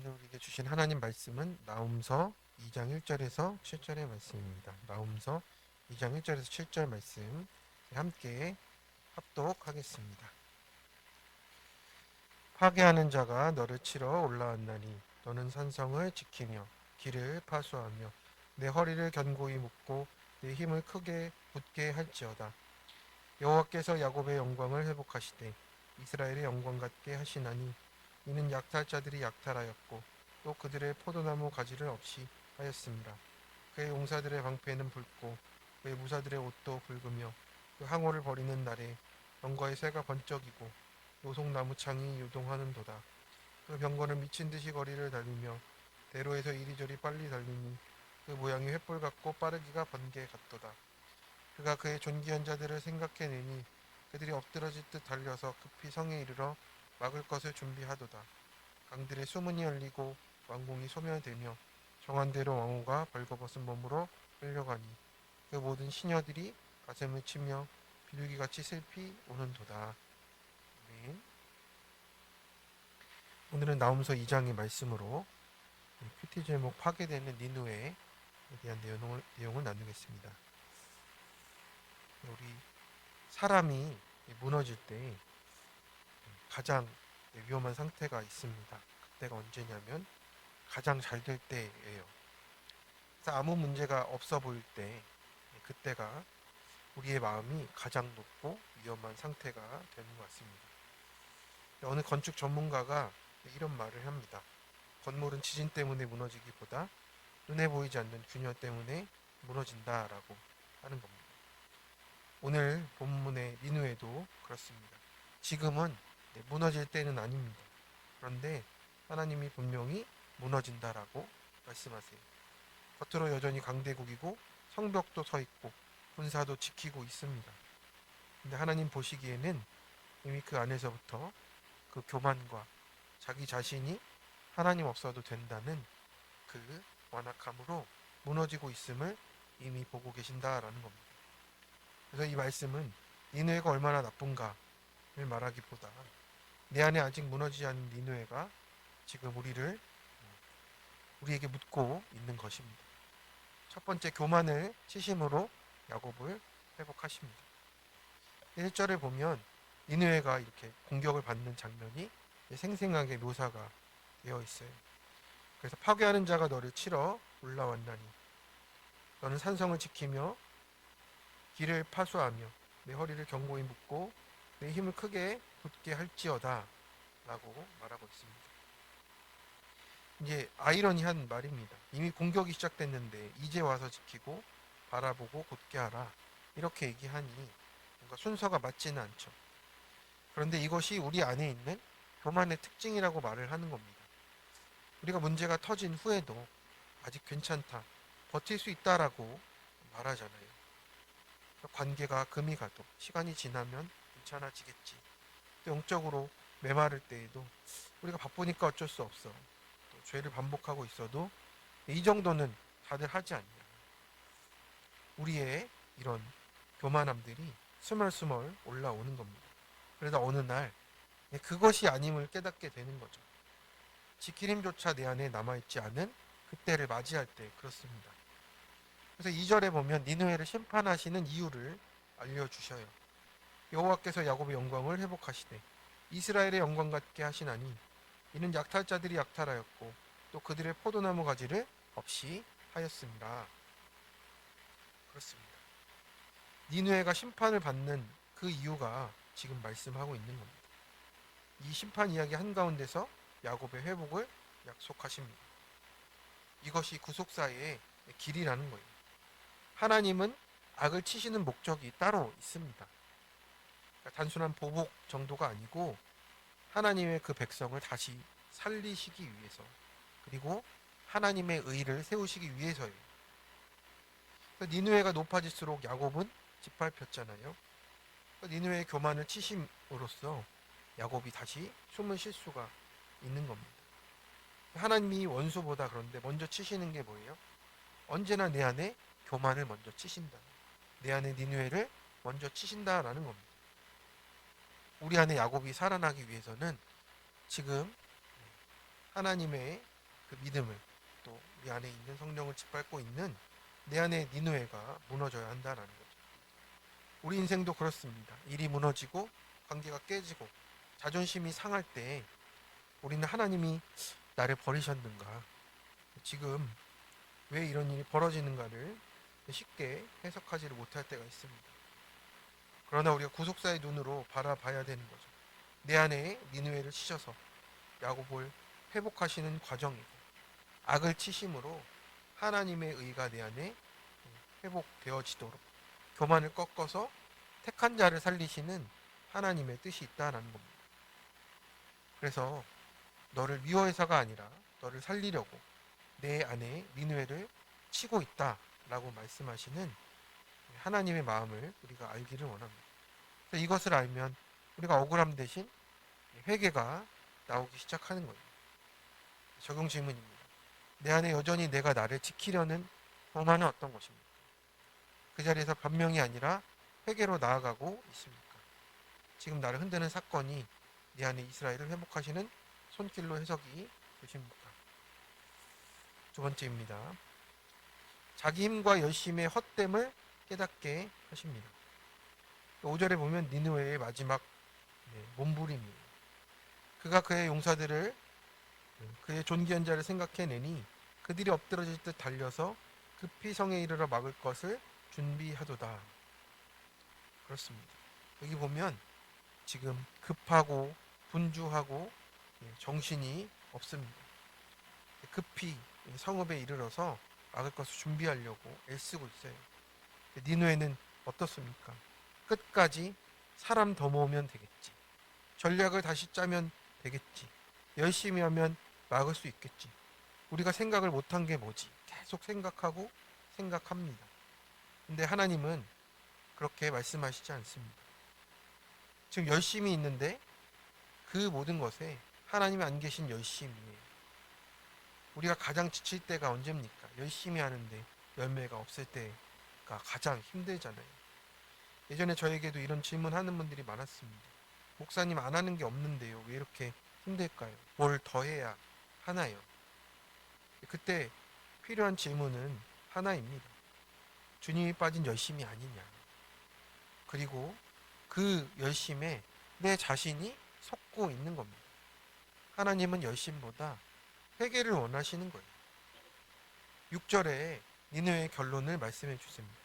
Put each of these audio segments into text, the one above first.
오늘 우리에게 주신 하나님 말씀은 나움서 2장 1절에서 7절의 말씀입니다. 나움서 2장 1절에서 7절 말씀 함께 합독하겠습니다. 파괴하는 자가 너를 치러 올라왔나니 너는 산성을 지키며 길을 파수하며 내 허리를 견고히 묶고 내 힘을 크게 붙게 할지어다. 여호와께서 야곱의 영광을 회복하시되 이스라엘의 영광 같게 하시나니 이는 약탈자들이 약탈하였고 또 그들의 포도나무 가지를 없이 하였습니다. 그의 용사들의 방패는 붉고 그의 무사들의 옷도 붉으며 그 항오를 버리는 날에 병거의 새가 번쩍이고 노송나무 창이 요동하는도다. 그 병거는 미친 듯이 거리를 달리며 대로에서 이리저리 빨리 달리니 그 모양이 횃불 같고 빠르기가 번개 같도다. 그가 그의 존귀한 자들을 생각해내니 그들이 엎드러질 듯 달려서 급히 성에 이르러 막을 것을 준비하도다. 강들의 수문이 열리고 왕궁이 소멸되며 정한 대로 왕후가 벌거벗은 몸으로 끌려가니 그 모든 시녀들이 가슴을 치며 비둘기같이 슬피 우는도다. 아멘. 오늘은 나움서 2장의 말씀으로 큐티 제목 파괴되는 니누에 대한 내용을, 내용을 나누겠습니다. 우리 사람이 무너질 때 가장 위험한 상태가 있습니다. 그때가 언제냐면 가장 잘 될 때예요. 아무 문제가 없어 보일 때 그때가 우리의 마음이 가장 높고 위험한 상태가 되는 것 같습니다. 어느 건축 전문가가 이런 말을 합니다. 건물은 지진 때문에 무너지기보다 눈에 보이지 않는 균열 때문에 무너진다라고 하는 겁니다. 오늘 본문의 민우에도 그렇습니다. 지금은 네, 무너질 때는 아닙니다. 그런데 하나님이 분명히 무너진다라고 말씀하세요. 겉으로 여전히 강대국이고 성벽도 서 있고 군사도 지키고 있습니다. 근데 하나님 보시기에는 이미 그 안에서부터 그 교만과 자기 자신이 하나님 없어도 된다는 그 완악함으로 무너지고 있음을 이미 보고 계신다라는 겁니다. 그래서 이 말씀은 니누에가 얼마나 나쁜가를 말하기보다 내 안에 아직 무너지지 않은 니누에가 지금 우리를 우리에게 묻고 있는 것입니다. 첫 번째 교만을 치심으로 야곱을 회복하십니다. 1절에 보면 니누에가 이렇게 공격을 받는 장면이 생생하게 묘사가 되어 있어요. 그래서 파괴하는 자가 너를 치러 올라왔나니 너는 산성을 지키며 길을 파수하며 내 허리를 견고히 묶고 내 힘을 크게 붙게 할지어다 라고 말하고 있습니다. 이제 아이러니한 말입니다. 이미 공격이 시작됐는데 이제 와서 지키고 바라보고 곧게 하라 이렇게 얘기하니 뭔가 순서가 맞지는 않죠. 그런데 이것이 우리 안에 있는 교만의 특징이라고 말을 하는 겁니다. 우리가 문제가 터진 후에도 아직 괜찮다, 버틸 수 있다라고 말하잖아요. 관계가 금이 가도 시간이 지나면 괜찮아지겠지. 또 영적으로 메마를 때에도 우리가 바쁘니까 어쩔 수 없어. 또 죄를 반복하고 있어도 이 정도는 다들 하지 않냐. 우리의 이런 교만함들이 스멀스멀 올라오는 겁니다. 그러다 어느 날 그것이 아님을 깨닫게 되는 거죠. 지킬 힘조차 내 안에 남아있지 않은 그때를 맞이할 때 그렇습니다. 그래서 2절에 보면 니누에를 심판하시는 이유를 알려주셔요. 여호와께서 야곱의 영광을 회복하시되 이스라엘의 영광 같게 하시나니 이는 약탈자들이 약탈하였고 또 그들의 포도나무 가지를 없이 하였습니다. 그렇습니다. 니누에가 심판을 받는 그 이유가 지금 말씀하고 있는 겁니다. 이 심판 이야기 한가운데서 야곱의 회복을 약속하십니다. 이것이 구속사의 길이라는 거예요. 하나님은 악을 치시는 목적이 따로 있습니다. 그러니까 단순한 보복 정도가 아니고 하나님의 그 백성을 다시 살리시기 위해서 그리고 하나님의 의를 세우시기 위해서예요. 니누에가 높아질수록 야곱은 짓밟혔잖아요. 니누의 교만을 치심으로써 야곱이 다시 숨을 쉴 수가 있는 겁니다. 하나님이 원수보다 그런데 먼저 치시는 게 뭐예요? 언제나 내 안에 교만을 먼저 치신다. 내 안에 니누에를 먼저 치신다라는 겁니다. 우리 안에 야곱이 살아나기 위해서는 지금 하나님의 그 믿음을 또 우리 안에 있는 성령을 짓밟고 있는 내 안의 니누에가 무너져야 한다는 거죠. 우리 인생도 그렇습니다. 일이 무너지고 관계가 깨지고 자존심이 상할 때 우리는 하나님이 나를 버리셨는가? 지금 왜 이런 일이 벌어지는가를 쉽게 해석하지를 못할 때가 있습니다. 그러나 우리가 구속사의 눈으로 바라봐야 되는 거죠. 내 안에 니누에를 치셔서 야곱을 회복하시는 과정이고 악을 치심으로 하나님의 의가 내 안에 회복되어지도록 교만을 꺾어서 택한 자를 살리시는 하나님의 뜻이 있다라는 겁니다. 그래서 너를 미워해서가 아니라 너를 살리려고 내 안에 민회를 치고 있다라고 말씀하시는 하나님의 마음을 우리가 알기를 원합니다. 이것을 알면 우리가 억울함 대신 회개가 나오기 시작하는 거예요. 적용 질문입니다. 내 안에 여전히 내가 나를 지키려는 교만은 어떤 것입니까? 그 자리에서 변명이 아니라 회개로 나아가고 있습니까? 지금 나를 흔드는 사건이 내 안에 이스라엘을 회복하시는 손길로 해석이 되십니까? 두 번째입니다. 자기 힘과 열심의 헛됨을 깨닫게 하십니다. 5절에 보면 니누웨의 마지막 네, 몸부림이에요. 그가 그의 용사들을 그의 존귀한 자를 생각해내니 그들이 엎드러질 듯 달려서 급히 성에 이르러 막을 것을 준비하도다. 그렇습니다. 여기 보면 지금 급하고 분주하고 예, 정신이 없습니다. 급히 성읍에 이르러서 막을 것을 준비하려고 애쓰고 있어요. 니누에는 어떻습니까? 끝까지 사람 더 모으면 되겠지. 전략을 다시 짜면 되겠지. 열심히 하면 막을 수 있겠지. 우리가 생각을 못한 게 뭐지? 계속 생각하고 생각합니다. 근데 하나님은 그렇게 말씀하시지 않습니다. 지금 열심히 있는데 그 모든 것에 하나님이 안 계신 열심이에요. 우리가 가장 지칠 때가 언제입니까? 열심히 하는데 열매가 없을 때 가 가장 힘들잖아요. 예전에 저에게도 이런 질문 하는 분들이 많았습니다. 목사님 안 하는 게 없는데요. 왜 이렇게 힘들까요? 뭘 더 해야 하나요? 그때 필요한 질문은 하나입니다. 주님이 빠진 열심이 아니냐. 그리고 그 열심에 내 자신이 속고 있는 겁니다. 하나님은 열심보다 회개를 원하시는 거예요. 6절에 니느의 결론을 말씀해 주십니다.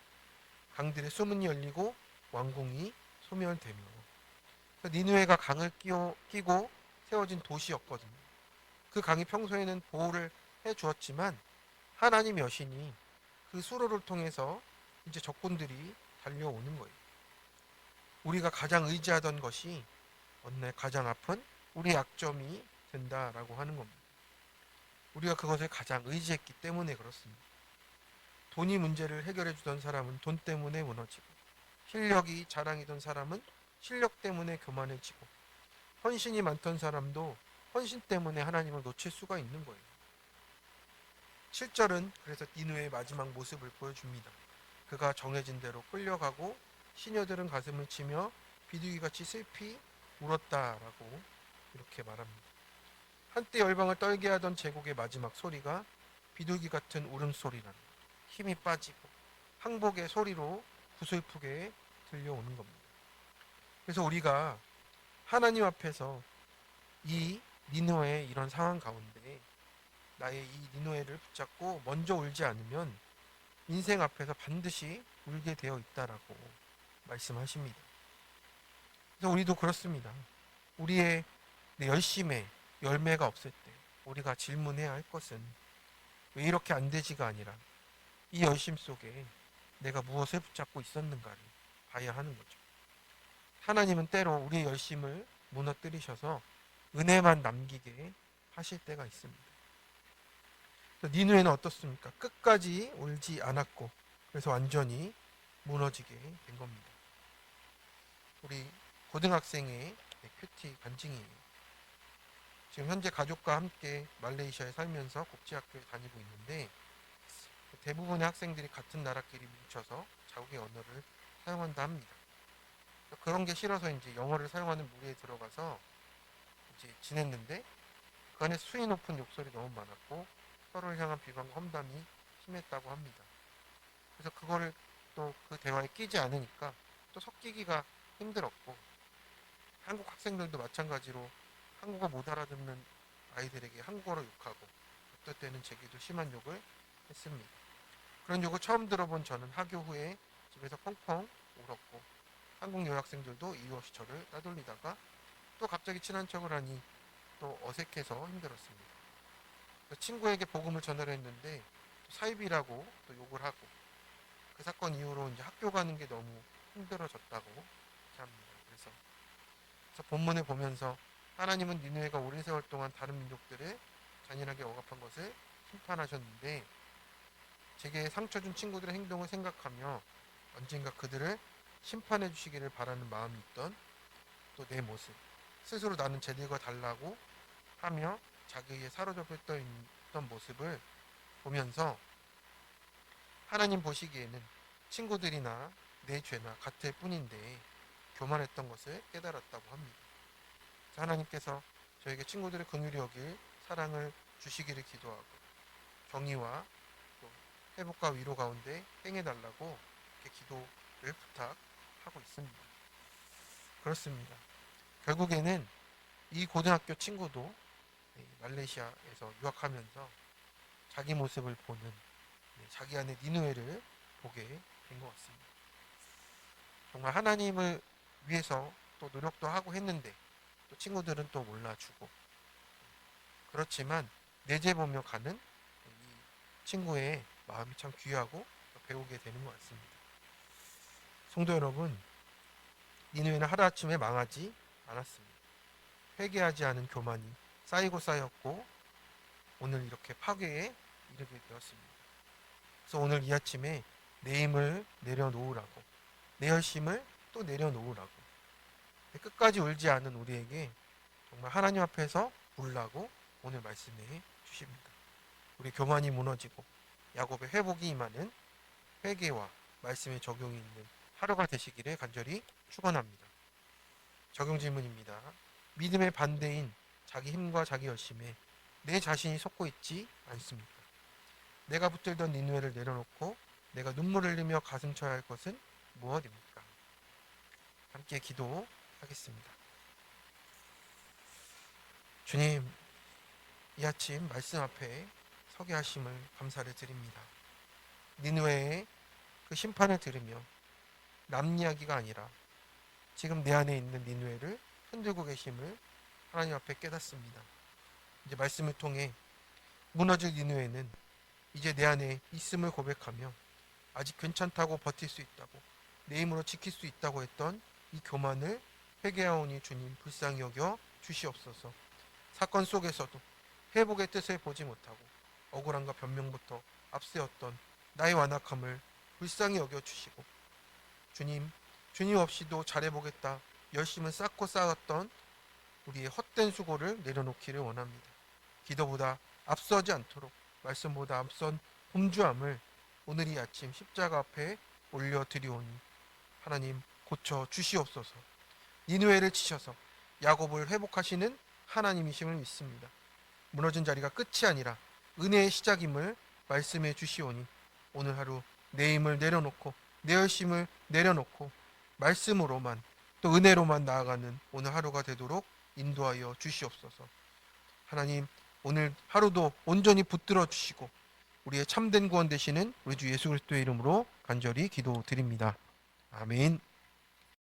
강들의 수문이 열리고 왕궁이 소멸되며 니느웨가 강을 끼워, 끼고 세워진 도시였거든요. 그 강이 평소에는 보호를 해 주었지만 하나님 여신이 그 수로를 통해서 이제 적군들이 달려오는 거예요. 우리가 가장 의지하던 것이 어느 날 가장 아픈 우리 약점이 된다라고 하는 겁니다. 우리가 그것을 가장 의지했기 때문에 그렇습니다. 돈이 문제를 해결해 주던 사람은 돈 때문에 무너지고 실력이 자랑이던 사람은 실력 때문에 교만해지고 헌신이 많던 사람도 헌신 때문에 하나님을 놓칠 수가 있는 거예요. 7절은 그래서 니누의 마지막 모습을 보여줍니다. 그가 정해진 대로 끌려가고 시녀들은 가슴을 치며 비둘기같이 슬피 울었다라고 이렇게 말합니다. 한때 열방을 떨게 하던 제국의 마지막 소리가 비둘기 같은 울음소리란 힘이 빠지고 항복의 소리로 구슬프게 들려오는 겁니다. 그래서 우리가 하나님 앞에서 이 니노의 이런 상황 가운데 나의 이 니노에를 붙잡고 먼저 울지 않으면 인생 앞에서 반드시 울게 되어 있다라고 말씀하십니다. 그래서 우리도 그렇습니다. 우리의 열심에 열매가 없을 때 우리가 질문해야 할 것은 왜 이렇게 안 되지가 아니라 이 열심 속에 내가 무엇을 붙잡고 있었는가를 봐야 하는 거죠. 하나님은 때로 우리의 열심을 무너뜨리셔서 은혜만 남기게 하실 때가 있습니다. 니누에는 어떻습니까? 끝까지 울지 않았고 그래서 완전히 무너지게 된 겁니다. 우리 고등학생의 큐티 간증이에요. 지금 현재 가족과 함께 말레이시아에 살면서 국제학교에 다니고 있는데 대부분의 학생들이 같은 나라끼리 뭉쳐서 자국의 언어를 사용한다 합니다. 그런 게 싫어서 이제 영어를 사용하는 무리에 들어가서 이제 지냈는데 그 안에 수위 높은 욕설이 너무 많았고 서로를 향한 비방과 험담이 심했다고 합니다. 그래서 그거를 또 그 대화에 끼지 않으니까 또 섞이기가 힘들었고 한국 학생들도 마찬가지로 한국어 못 알아듣는 아이들에게 한국어로 욕하고 어떨 때는 제게도 심한 욕을 했습니다. 그런 욕을 처음 들어본 저는 하교 후에 집에서 펑펑 울었고 한국 여학생들도 이유 없이 저를 따돌리다가 또 갑자기 친한 척을 하니 또 어색해서 힘들었습니다. 그래서 친구에게 복음을 전달했는데 또 사입이라고 또 욕을 하고 그 사건 이후로 이제 학교 가는 게 너무 힘들어졌다고 합니다. 그래서, 그래서 본문을 보면서 하나님은 니누에가 오랜 세월 동안 다른 민족들을 잔인하게 억압한 것을 심판하셨는데 제게 상처 준 친구들의 행동을 생각하며 언젠가 그들을 심판해 주시기를 바라는 마음이 있던 또 내 모습 스스로 나는 쟤들과 달라고 하며 자기에 사로잡혔던 있던 모습을 보면서 하나님 보시기에는 친구들이나 내 죄나 같을 뿐인데 교만했던 것을 깨달았다고 합니다. 하나님께서 저에게 친구들의 긍휼히 여길 사랑을 주시기를 기도하고 정의와 또 회복과 위로 가운데 행해달라고 이렇게 기도를 부탁하고 있습니다. 그렇습니다. 결국에는 이 고등학교 친구도 이 말레이시아에서 유학하면서 자기 모습을 보는 네, 자기 안의 니누에를 보게 된 것 같습니다. 정말 하나님을 위해서 또 노력도 하고 했는데 또 친구들은 또 몰라주고 그렇지만 내재 보며 가는 이 친구의 마음이 참 귀하고 또 배우게 되는 것 같습니다. 성도 여러분, 니누에는 하루아침에 망하지 않았습니다. 회개하지 않은 교만이 쌓이고 쌓였고 오늘 이렇게 파괴에 이르게 되었습니다. 그래서 오늘 이 아침에 내 힘을 내려놓으라고 내 열심을 또 내려놓으라고 끝까지 울지 않은 우리에게 정말 하나님 앞에서 울라고 오늘 말씀해 주십니다. 우리 교만이 무너지고 야곱의 회복이 임하는 회개와 말씀의 적용이 있는 하루가 되시기를 간절히 축원합니다. 적용 질문입니다. 믿음의 반대인 자기 힘과 자기 열심에 내 자신이 속고 있지 않습니까? 내가 붙들던 니누에를 내려놓고 내가 눈물을 흘리며 가슴 쳐야 할 것은 무엇입니까? 함께 기도하겠습니다. 주님, 이 아침 말씀 앞에 서게 하심을 감사를 드립니다. 니누에의 그 심판을 들으며 남 이야기가 아니라 지금 내 안에 있는 니누에를 흔들고 계심을 하나님 앞에 깨닫습니다. 이제 말씀을 통해 무너질 니누에는 이제 내 안에 있음을 고백하며 아직 괜찮다고 버틸 수 있다고 내 힘으로 지킬 수 있다고 했던 이 교만을 회개하오니 주님 불쌍히 여겨 주시옵소서. 사건 속에서도 회복의 뜻을 보지 못하고 억울함과 변명부터 앞세웠던 나의 완악함을 불쌍히 여겨 주시고 주님 주님 없이도 잘해보겠다 열심을 쌓고 쌓았던 우리의 헛된 수고를 내려놓기를 원합니다. 기도보다 앞서지 않도록 말씀보다 앞선 범주함을 오늘 이 아침 십자가 앞에 올려드리오니 하나님 고쳐 주시옵소서. 니누에를 치셔서 야곱을 회복하시는 하나님이심을 믿습니다. 무너진 자리가 끝이 아니라 은혜의 시작임을 말씀해 주시오니 오늘 하루 내 힘을 내려놓고 내 열심을 내려놓고 말씀으로만 또 은혜로만 나아가는 오늘 하루가 되도록 인도하여 주시옵소서. 하나님 오늘 하루도 온전히 붙들어 주시고 우리의 참된 구원 되시는 우리 주 예수 그리스도의 이름으로 간절히 기도드립니다. 아멘.